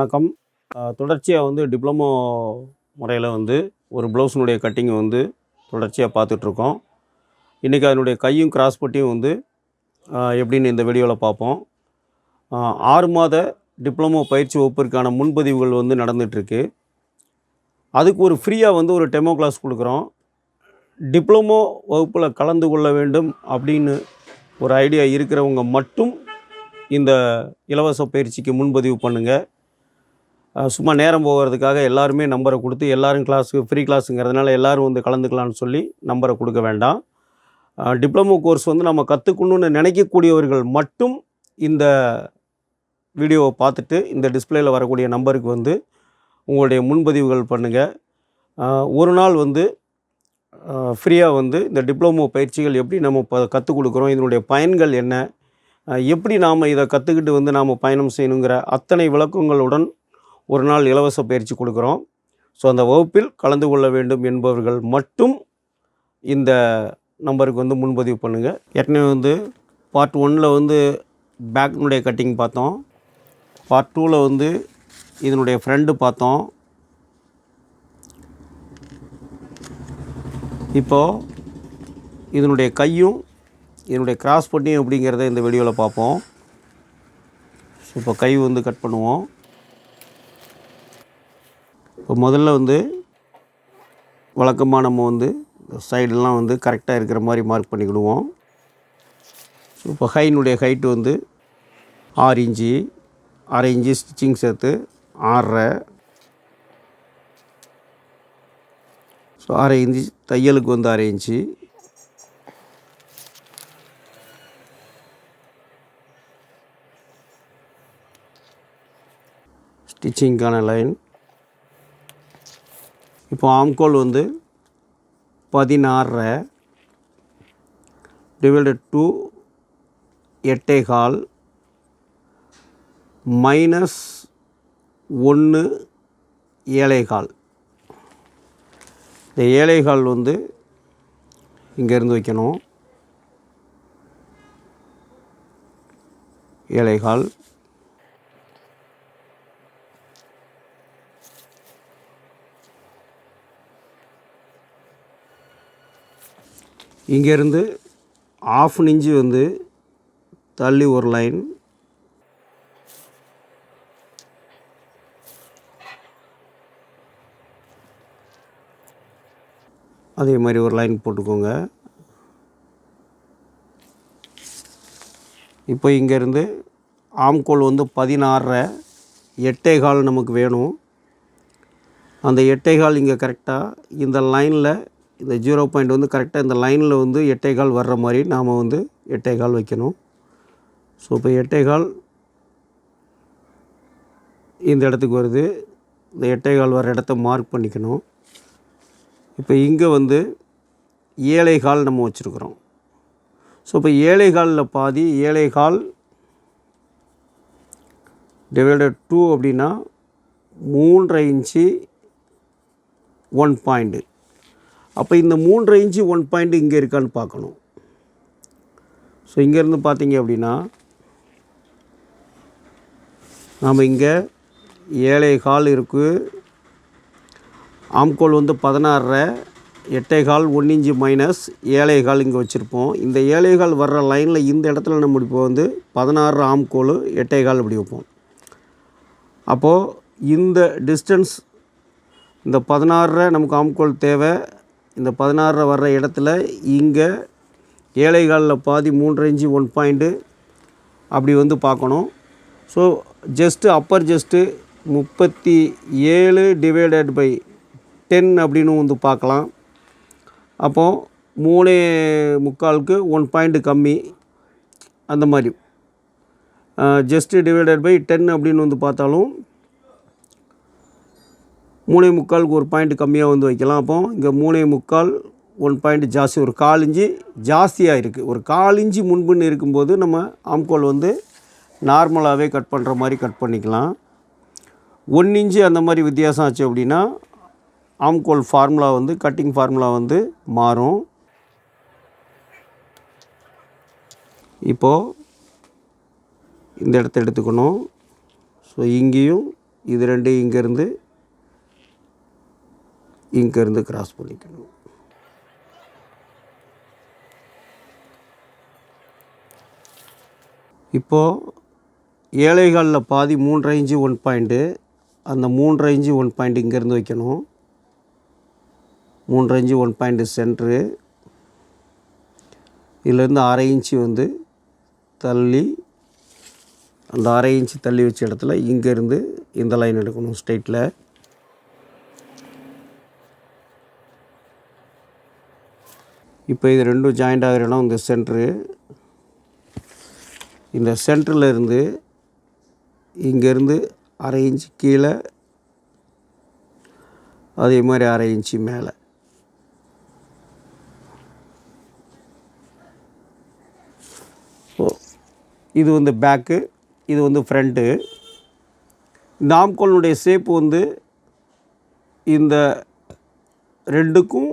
வணக்கம். தொடர்ச்சியாக வந்து டிப்ளமோ முறையில் வந்து ஒரு ப்ளவுஸினுடைய கட்டிங் வந்து தொடர்ச்சியாக பார்த்துட்ருக்கோம். இன்றைக்கி அதனுடைய கையும் கிராஸ் பட்டியும் வந்து எப்படின்னு இந்த வீடியோவில் பார்ப்போம். ஆறு மாத டிப்ளமோ பயிற்சி வகுப்பிற்கான முன்பதிவுகள் வந்து நடந்துகிட்ருக்கு அதுக்கு ஒரு ஃப்ரீயாக வந்து ஒரு டெமோ கிளாஸ் கொடுக்குறோம். டிப்ளமோ வகுப்பில் கலந்து கொள்ள வேண்டும் அப்படின்னு ஒரு ஐடியா இருக்கிறவங்க மட்டும் இந்த இலவச பயிற்சிக்கு முன்பதிவு பண்ணுங்கள் சும்மா நேரம் போகிறதுக்காக எல்லாருமே நம்பரை கொடுத்து எல்லோரும் கிளாஸுக்கு ஃப்ரீ கிளாஸுங்கிறதுனால எல்லாரும் வந்து கலந்துக்கலாம்னு சொல்லி நம்பரை கொடுக்க வேண்டாம். டிப்ளமோ கோர்ஸ் வந்து நம்ம கற்றுக்கணுன்னு நினைக்கக்கூடியவர்கள் மட்டும் இந்த வீடியோவை பார்த்துட்டு இந்த டிஸ்பிளேயில் வரக்கூடிய நம்பருக்கு வந்து உங்களுடைய முன்பதிவுகள் பண்ணுங்கள் ஒரு நாள் வந்து ஃப்ரீயாக வந்து இந்த டிப்ளமோ பயிற்சிகள் எப்படி நம்ம இப்போ கற்றுக் கொடுக்குறோம் இதனுடைய பயன்கள் என்ன எப்படி நாம் இதை கற்றுக்கிட்டு வந்து நாம் பயணம் செய்யணுங்கிற அத்தனை விளக்கங்களுடன் ஒரு நாள் இலவச பயிற்சி கொடுக்குறோம். ஸோ அந்த வகுப்பில் கலந்து கொள்ள வேண்டும் என்பவர்கள் மட்டும் இந்த நம்பருக்கு வந்து முன்பதிவு பண்ணுங்கள் ஏற்கனவே வந்து பார்ட் ஒன்னில் வந்து பேக்னுடைய கட்டிங் பார்த்தோம். பார்ட் டூவில் வந்து இதனுடைய ஃப்ரெண்டு பார்த்தோம். இப்போது இதனுடைய கையும் இதனுடைய கிராஸ் பட்டியும் அப்படிங்கிறத இந்த வீடியோவில் பார்ப்போம். ஸோ இப்போ கை வந்து கட் பண்ணுவோம். இப்போ முதல்ல வந்து வழக்கமாக நம்ம வந்து சைடெல்லாம் வந்து கரெக்டாக இருக்கிற மாதிரி மார்க் பண்ணிக்கிடுவோம். ஸோ இப்போ ஹைனுடைய ஹைட்டு வந்து ஆறு இன்ச்சு அரை இன்ச்சு ஸ்டிச்சிங் சேர்த்து ஆறரை. ஸோ அரை இன்ச்சு தையலுக்கு வந்து அரை இன்ச்சு. ஸ்டிச்சிங்க்கான லைன் இப்போ ஆம்கோல் வந்து பதினாறரை டிவைடட் டூ எட்டே கால் மைனஸ் ஒன்று ஏழைகால் இந்த ஏழைகால் வந்து இங்கேருந்து வைக்கணும். ஏழைகால் இங்கேருந்து ஆஃப் இன்ச்சு வந்து தள்ளி ஒரு லைன் அதே மாதிரி ஒரு லைன் போட்டுக்கோங்க. இப்போ இங்கேருந்து ஆம்கோல் வந்து பதினாறரை எட்டே கால் நமக்கு வேணும். அந்த எட்டே கால் இங்கே கரெக்டாக இந்த லைனில் இந்த ஜீரோ பாயிண்ட் வந்து கரெக்டாக இந்த லைனில் வந்து எட்டே கால் வர்ற மாதிரி நாம் வந்து எட்டே கால் வைக்கணும். ஸோ இப்போ எட்டே கால் இந்த இடத்துக்கு வருது. இந்த எட்டே கால் வர இடத்த மார்க் பண்ணிக்கணும். இப்போ இங்கே வந்து ஏழை கால் நம்ம வச்சுருக்குறோம். ஸோ இப்போ ஏழை காலில் பாதி ஏழை கால் டிவைடட் டூ அப்படின்னா மூன்றரை இன்ச்சு ஒன் பாயிண்ட்டு அப்போ இந்த மூன்றரை இன்ச்சு ஒன் பாயிண்ட் இங்கே இருக்கான்னு பார்க்கணும். ஸோ இங்கேருந்து பார்த்தீங்க அப்படின்னா நாம் இங்கே ஏழை கால் இருக்குது ஆம்கோல் வந்து பதினாறரை எட்டே கால் ஒன் இன்ச்சு மைனஸ் ஏழை கால் இங்கே வச்சுருப்போம். இந்த ஏழை கால் வர்ற லைனில் இந்த இடத்துல நம்ம இப்போ வந்து பதினாறு ஆம்கோல் எட்டே கால் இப்படி வைப்போம். அப்போது இந்த டிஸ்டன்ஸ் இந்த பதினாறரை நமக்கு ஆம்கோல் தேவை. இந்த பதினாறில் வர்ற இடத்துல இங்கே ஏழை காலில் பாதி மூன்றரை இன்ச்சு ஒன் பாயிண்ட்டு அப்படி வந்து பார்க்கணும். ஸோ ஜஸ்ட்டு அப்பர் ஜஸ்ட்டு முப்பத்தி ஏழு டிவைடட் பை டென் அப்படின்னு வந்து பார்க்கலாம். அப்போது மூணே முக்காலுக்கு ஒன் பாயிண்ட்டு கம்மி. அந்த மாதிரி. ஜஸ்ட்டு டிவைடட் பை டென் அப்படின்னு வந்து பார்த்தாலும் மூணே முக்காலுக்கு ஒரு பாயிண்ட் கம்மியாக வந்து வைக்கலாம். அப்போ இங்கே மூணே முக்கால் ஒன் பாயிண்ட் ஜாஸ்தி ஒரு கால் இஞ்சி ஜாஸ்தியாக இருக்குது ஒரு கால் இஞ்சி முன்புன்னு இருக்கும்போது நம்ம ஆம்கோல் வந்து நார்மலாகவே கட் பண்ணுற மாதிரி கட் பண்ணிக்கலாம். ஒன் இன்ச்சு அந்த மாதிரி வித்தியாசம் ஆச்சு அப்படின்னா ஆம்கோல் ஃபார்முலா வந்து கட்டிங் ஃபார்முலா வந்து மாறும். இப்போது இந்த இடத்த எடுத்துக்கணும். ஸோ இங்கேயும் இது ரெண்டு இங்கேருந்து இங்கேருந்து கிராஸ் பண்ணிக்கணும். இப்போது ஏழைகளில் பாதி மூன்றரை இன்ச்சு ஒன் பாயிண்ட்டு அந்த மூன்றரை இன்ச்சு ஒன் பாயிண்ட் இங்கேருந்து வைக்கணும். மூன்றரை இன்ச்சு ஒன் பாயிண்ட்டு சென்ட்ரு இதுலேருந்து அரை இன்ச்சு வந்து தள்ளி அந்த அரை இன்ச்சு தள்ளி வச்ச இடத்துல இங்கேருந்து இந்த லைன் எடுக்கணும் ஸ்ட்ரெயிட்டில் இப்போ இது ரெண்டும் ஜாயிண்ட் ஆகிற இடம் இந்த சென்ட்ரு இந்த சென்டரில் இருந்து இங்கேருந்து அரை இன்ச்சு கீழே அதே மாதிரி அரை இன்ச்சு மேலே. இது வந்து பேக்கு இது வந்து ஃப்ரண்ட்டு இந்த ஆம்கோலினுடைய ஷேப் வந்து இந்த ரெண்டுக்கும்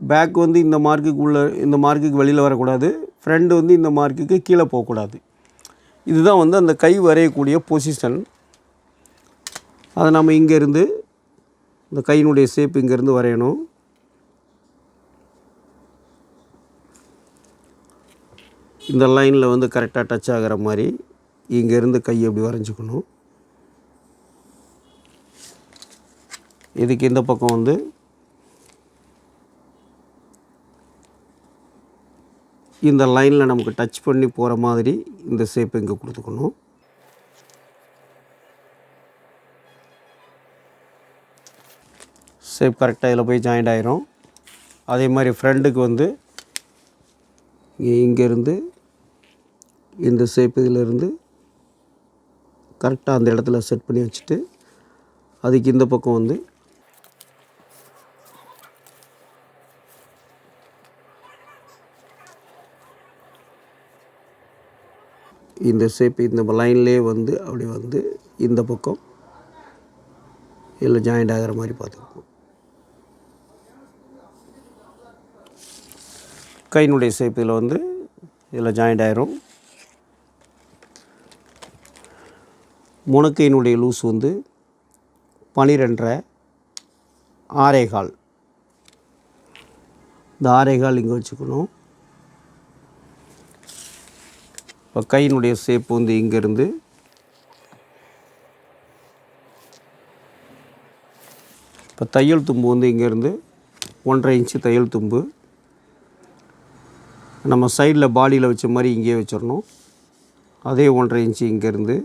பேக் வந்து இந்த மார்க்குக்கு உள்ள இந்த மார்க்குக்கு வெளியில் வரக்கூடாது. ஃப்ரண்ட் வந்து இந்த மார்க்குக்கு கீழே போகக்கூடாது. இதுதான் வந்து அந்த கை வரையக்கூடிய பொசிஷன் அதை நம்ம இங்கேருந்து இந்த கையினுடைய ஷேப் இங்கேருந்து வரையணும். இந்த லைனில் வந்து கரெக்டாக டச் ஆகிற மாதிரி இங்கேருந்து கை எப்படி வரைஞ்சிக்கணும். இதுக்கு இந்த பக்கம் வந்து இந்த லைனில் நமக்கு டச் பண்ணி போகிற மாதிரி இந்த ஷேப் இங்கே கொடுத்துக்கணும். ஷேப் கரெக்டாக இதில் போய் ஜாயிண்ட் ஆயிரும். அதே மாதிரி ஃப்ரெண்டுக்கு வந்து இங்கேருந்து இந்த ஷேப் இதிலேருந்து கரெக்டாக அந்த இடத்துல செட் பண்ணி வச்சுட்டு அதுக்கு இந்த பக்கம் வந்து இந்த ஷேப் இந்த லைன்லேயே வந்து அப்படி வந்து இந்த பக்கம் இதில் ஜாயிண்ட் ஆகிற மாதிரி பார்த்துக்கணும் கையினுடைய ஷேப் இதில் வந்து இதில் ஜாயிண்ட் ஆயிரும். முனக்கையினுடைய லூஸ் வந்து பனிரெண்டரை ஆரேகால் இந்த ஆரேகால் இங்கே வச்சுக்கணும். இப்போ கையினுடைய ஷேப் வந்து இங்கேருந்து இப்போ தையல் தும்பு வந்து இங்கேருந்து ஒன்றரை இன்ச்சு தையல் தும்பு. நம்ம சைடில் பாடியில் வச்ச மாதிரி இங்கேயே வச்சிடணும். அதே ஒன்றரை இன்ச்சு இங்கேருந்து.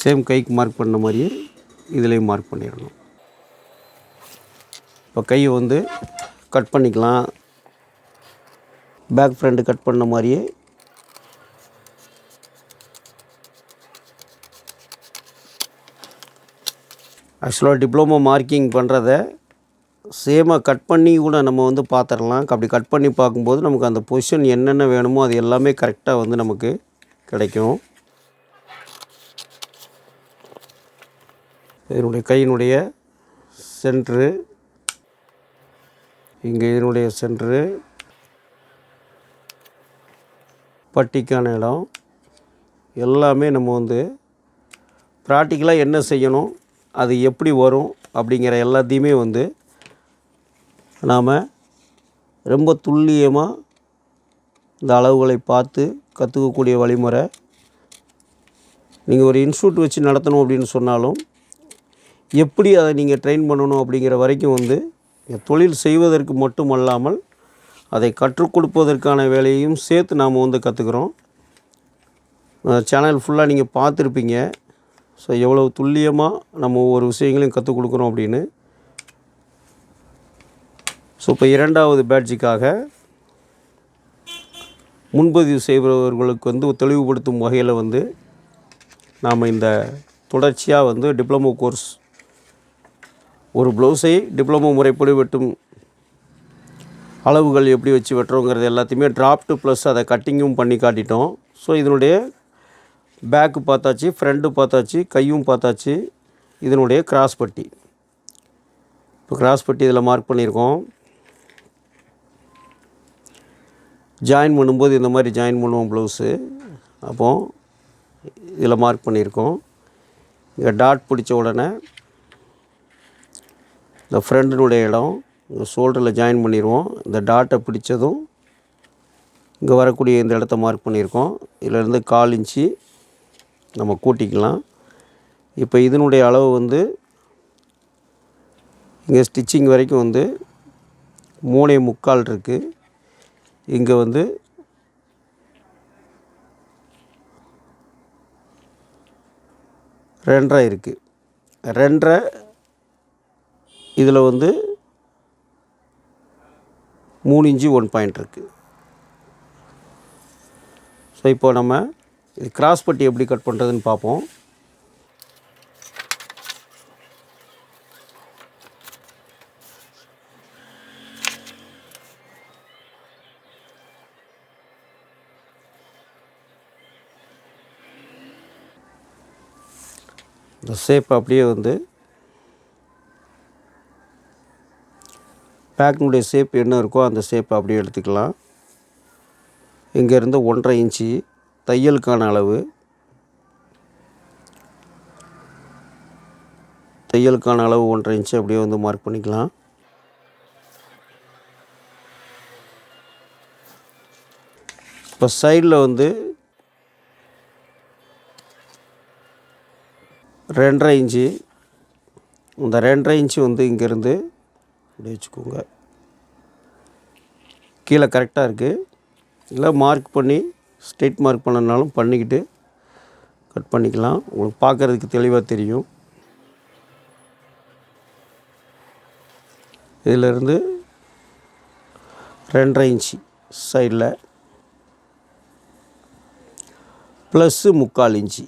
சேம் கைக்கு மார்க் பண்ண மாதிரியே இதுலேயும் மார்க் பண்ணிடணும். இப்போ கையை வந்து கட் பண்ணிக்கலாம். பேக் ஃப்ரண்ட்டு கட் பண்ண மாதிரியே. ஆக்சுவலாக டிப்ளமோ மார்க்கிங் பண்ணுறத சேமாக கட் பண்ணி கூட நம்ம வந்து பார்த்துடலாம் அப்படி கட் பண்ணி பார்க்கும்போது நமக்கு அந்த பொசிஷன் என்னென்ன வேணுமோ அது எல்லாமே கரெக்டாக வந்து நமக்கு கிடைக்கும். இதனுடைய கையினுடைய சென்ட்ரு இங்கே இதனுடைய சென்ட்ரு பட்டிக்கான இடம். எல்லாமே நம்ம வந்து ப்ராக்டிக்கலாக என்ன செய்யணும் அது எப்படி வரும் அப்படிங்கிற எல்லாத்தையுமே வந்து நாம் ரொம்ப துல்லியமாக இந்த அளவுகளை பார்த்து கற்றுக்கக்கூடிய வழிமுறை. நீங்கள் ஒரு இன்ஸ்டியூட் வச்சு நடத்தணும் அப்படின்னு சொன்னாலும் எப்படி அதை நீங்கள் ட்ரெயின் பண்ணணும் அப்படிங்கிற வரைக்கும் வந்து தொழில் செய்வதற்கு மட்டுமல்லாமல் அதை கற்றுக் கொடுப்பதற்கான வேலையையும் சேர்த்து நாம் வந்து கற்றுக்குறோம் சேனல் ஃபுல்லாக நீங்கள் பார்த்துருப்பீங்க. ஸோ எவ்வளோ துல்லியமாக நம்ம ஒவ்வொரு விஷயங்களையும் கற்றுக் கொடுக்குறோம் அப்படின்னு. ஸோ இப்போ இரண்டாவது பேட்ஜுக்காக முன்பதிவு செய்பவர்களுக்கு வந்து தெளிவுபடுத்தும் வகையில் வந்து நாம் இந்த தொடர்ச்சியாக வந்து டிப்ளமோ கோர்ஸ் ஒரு ப்ளவுஸை டிப்ளமோ முறைப்படி வெட்டும் அளவுகள் எப்படி வச்சு வெட்டுறோங்கிறது எல்லாத்தையுமே ட்ராப்ட்டு ப்ளஸ் அதை கட்டிங்கும் பண்ணி காட்டிட்டோம். ஸோ இதனுடைய பேக்கு பார்த்தாச்சு ஃப்ரண்ட்டு பார்த்தாச்சு கையும் பார்த்தாச்சு. இதனுடைய கிராஸ் பட்டி. இப்போ கிராஸ் பட்டி இதில் மார்க் பண்ணியிருக்கோம். ஜாயின் பண்ணும்போது இந்த மாதிரி ஜாயின் பண்ணுவோம் ப்ளவுஸு அப்போது இதில் மார்க் பண்ணியிருக்கோம். இங்கே டாட் பிடிச்ச உடனே இந்த ஃப்ரெண்டினுடைய இடம் ஷோல்டரில் ஜாயின் பண்ணிடுவோம் இந்த டாட்டை பிடிச்சதும் இங்கே வரக்கூடிய இந்த இடத்த மார்க் பண்ணியிருக்கோம் இதிலேருந்து கால் இன்ச்சு நம்ம கூட்டிக்கலாம். இப்போ இதனுடைய அளவு வந்து இங்கே ஸ்டிச்சிங் வரைக்கும் வந்து மூணே முக்கால் இருக்குது இங்கே வந்து ரெண்டரை இருக்குது ரெண்டரை இதில் வந்து மூணு இன்ச்சு ஒன் பாயிண்ட் இருக்குது ஸோ இப்போ நம்ம இது கிராஸ் பட்டி எப்படி கட் பண்ணுறதுன்னு பார்ப்போம். இந்த ஷேப் அப்படியே வந்து பேக்கினுடைய ஷேப் என்ன இருக்கோ அந்த ஷேப் அப்படியே எடுத்துக்கலாம். இங்கேருந்து ஒன்றரை இன்ச்சு தையலுக்கான அளவு. தையலுக்கான அளவு ஒன்றரை இன்ச்சு அப்படியே வந்து மார்க் பண்ணிக்கலாம். இப்போ சைடில் வந்து ரெண்டரை இன்ச்சு. இந்த ரெண்டரை இன்ச்சு வந்து இங்கேருந்து இப்படி வச்சுக்கோங்க. கீழே கரெக்டாக இருக்குது இல்லை மார்க் பண்ணி ஸ்ட்ரெயிட் மார்க் பண்ணனாலும் பண்ணிக்கிட்டு கட் பண்ணிக்கலாம். உங்களுக்கு பார்க்குறதுக்கு தெளிவாக தெரியும். இதிலிருந்து ரெண்டரை இன்ச்சு சைடில் ப்ளஸ்ஸு முக்கால் இன்ச்சு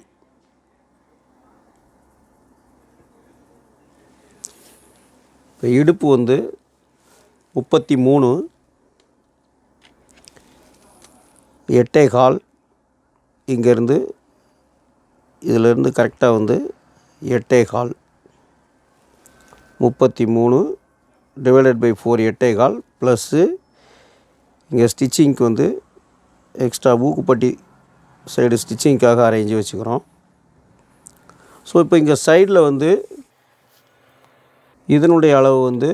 இப்போ இடுப்பு வந்து முப்பத்தி மூணு எட்டே கால் இங்கேருந்து இதிலேருந்து கரெக்டாக வந்து எட்டே கால். முப்பத்தி மூணு டிவைடட் பை ஃபோர் எட்டே கால் ப்ளஸ்ஸு இங்கே ஸ்டிச்சிங்க்கு வந்து எக்ஸ்ட்ரா ஊக்குப்பட்டி சைடு ஸ்டிச்சிங்க்காக அரேஞ்சு வச்சுக்கிறோம். ஸோ இப்போ இங்கே சைடில் வந்து இதனுடைய அளவு வந்து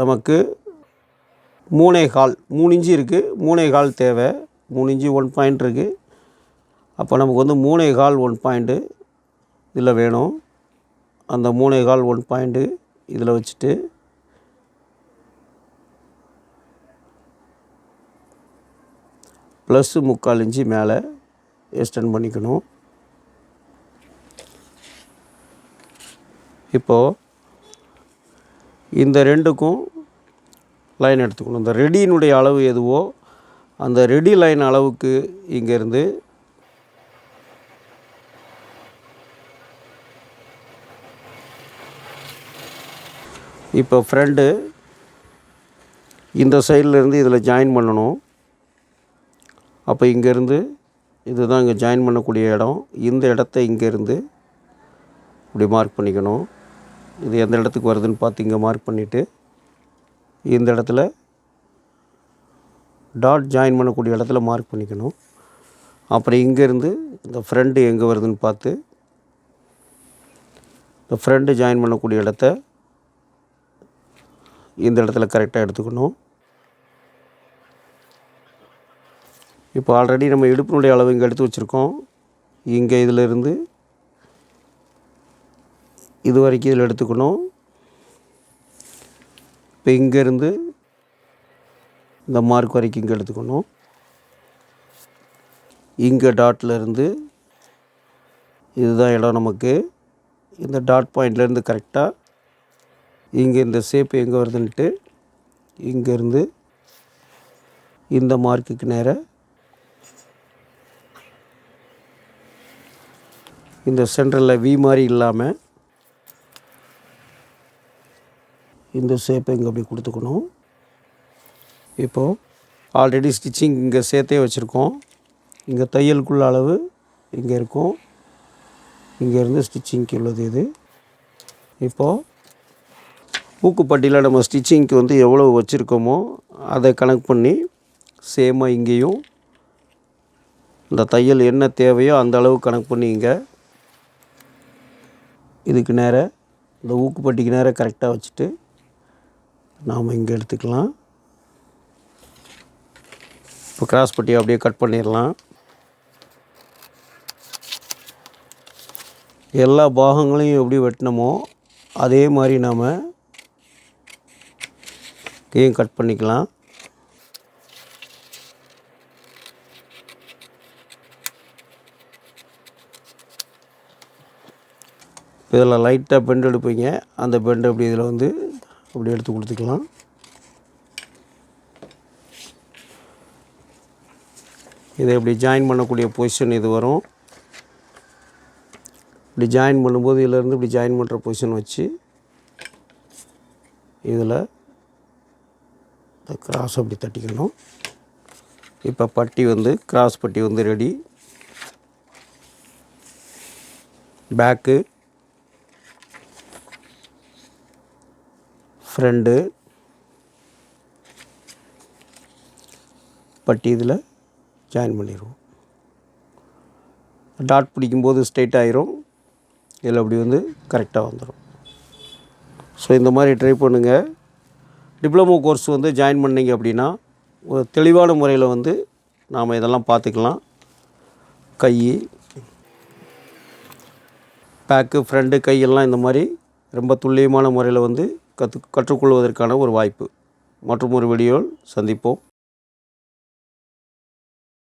நமக்கு மூணே கால் மூணு இன்ச்சு இருக்குது மூணே கால் தேவை. மூணு இன்ச்சு ஒன் பாயிண்ட் இருக்குது அப்போ நமக்கு வந்து மூணே கால் ஒன் பாயிண்ட்டு இதில் வேணும். அந்த மூணே கால் ஒன் பாயிண்ட்டு இதில் வச்சுட்டு ப்ளஸ்ஸு முக்கால் இன்ச்சு மேலே எக்ஸ்டெண்ட் பண்ணிக்கணும். இப்போது இந்த ரெண்டுக்கும் லைன் எடுத்துக்கணும். இந்த ரெடியினுடைய அளவு எதுவோ அந்த ரெடி லைன் அளவுக்கு இங்கேருந்து இப்போ ஃப்ரெண்டு இந்த சைடில் இருந்து இதில் ஜாயின் பண்ணணும். அப்போ இங்கேருந்து இதுதான் இங்கே ஜாயின் பண்ணக்கூடிய இடம். இந்த இடத்த இங்கேருந்து இப்படி மார்க் பண்ணிக்கணும். இது எந்த இடத்துக்கு வருதுன்னு பார்த்து இங்கே மார்க் பண்ணிவிட்டு இந்த இடத்துல டாட் ஜாயின் பண்ணக்கூடிய இடத்துல மார்க் பண்ணிக்கணும். அப்புறம் இங்கேருந்து இந்த ஃப்ரெண்டு எங்கே வருதுன்னு பார்த்து இந்த ஃப்ரெண்டு ஜாயின் பண்ணக்கூடிய இடத்த இந்த இடத்துல கரெக்டாக எடுத்துக்கணும். இப்போ ஆல்ரெடி நம்ம இடுப்பினுடைய அளவு இங்கே எடுத்து வச்சுருக்கோம். இங்கே இதிலிருந்து இது வரைக்கும் இதில் எடுத்துக்கணும். இப்போ இங்கேருந்து இந்த மார்க் வரைக்கும் இங்கே எடுத்துக்கணும். இங்கே டாட்டில் இருந்து இதுதான் இடம் நமக்கு. இந்த டாட் பாயிண்ட்லேருந்து கரெக்டாக இங்கே இந்த ஷேப் எங்கே வருதுன்ட்டு இங்கேருந்து இந்த மார்க்குக்கு நேராக இந்த சென்டரில் வி மாதிரி இல்லாமல் இந்த ஷேப்பை இங்கே அப்படி கொடுத்துக்கணும். இப்போது ஆல்ரெடி ஸ்டிச்சிங் இங்கே சேர்த்தே வச்சுருக்கோம். இங்கே தையலுக்குள்ள அளவு இங்கே இருக்கும். இங்கேருந்து ஸ்டிச்சிங்க்கு உள்ளது இது. இப்போது ஊக்குப்பட்டியில் நம்ம ஸ்டிச்சிங்க்கு வந்து எவ்வளோ வச்சுருக்கோமோ அதை கணக்கு பண்ணி சேமாக இங்கேயும் இந்த தையல் என்ன தேவையோ அந்த அளவு கணக்கு பண்ணி இங்கே இதுக்கு நேராக இந்த ஊக்குப்பட்டிக்கு நேராக கரெக்டாக வச்சுட்டு நாம் இங்கே எடுத்துக்கலாம். இப்போ கிராஸ் பட்டியை அப்படியே கட் பண்ணிடலாம். எல்லா பாகங்களையும் எப்படி வெட்டினமோ அதே மாதிரி நாம் இதையும் கட் பண்ணிக்கலாம். இதில் லைட்டாக பெண்ட் எடுப்பீங்க. அந்த பெண்ட் அப்படி இதில் வந்து அப்படி எடுத்து கொடுத்துக்கலாம். இதை இப்படி ஜாயின் பண்ணக்கூடிய பொசிஷன் இது வரும். இப்படி ஜாயின் பண்ணும்போது இதிலேருந்து இப்படி ஜாயின் பண்ணுற பொசிஷன் வச்சு இதில் இந்த கிராஸ் அப்படி தட்டிக்கணும். இப்போ பட்டி வந்து கிராஸ் பட்டி வந்து ரெடி பேக்கு ஃப்ரெண்டு பட்டி இதில் ஜாயின் பண்ணிடுவோம் டாட் பிடிக்கும்போது ஸ்ட்ரைட் ஆயிரும். இதில் அப்படி வந்து கரெக்டாக வந்துடும் ஸோ இந்த மாதிரி ட்ரை பண்ணுங்கள் டிப்ளமோ கோர்ஸ் வந்து ஜாயின் பண்ணீங்க அப்படின்னா ஒரு தெளிவான முறையில் வந்து நாம் இதெல்லாம் பார்த்துக்கலாம். கை பேக்கு ஃப்ரண்ட்டு கையெல்லாம் இந்த மாதிரி ரொம்ப துல்லியமான முறையில் வந்து கற்று கற்றுக்கொள்வதற்கான ஒரு வாய்ப்பு. மற்றும் ஒரு வீடியோவில் சந்திப்போம்.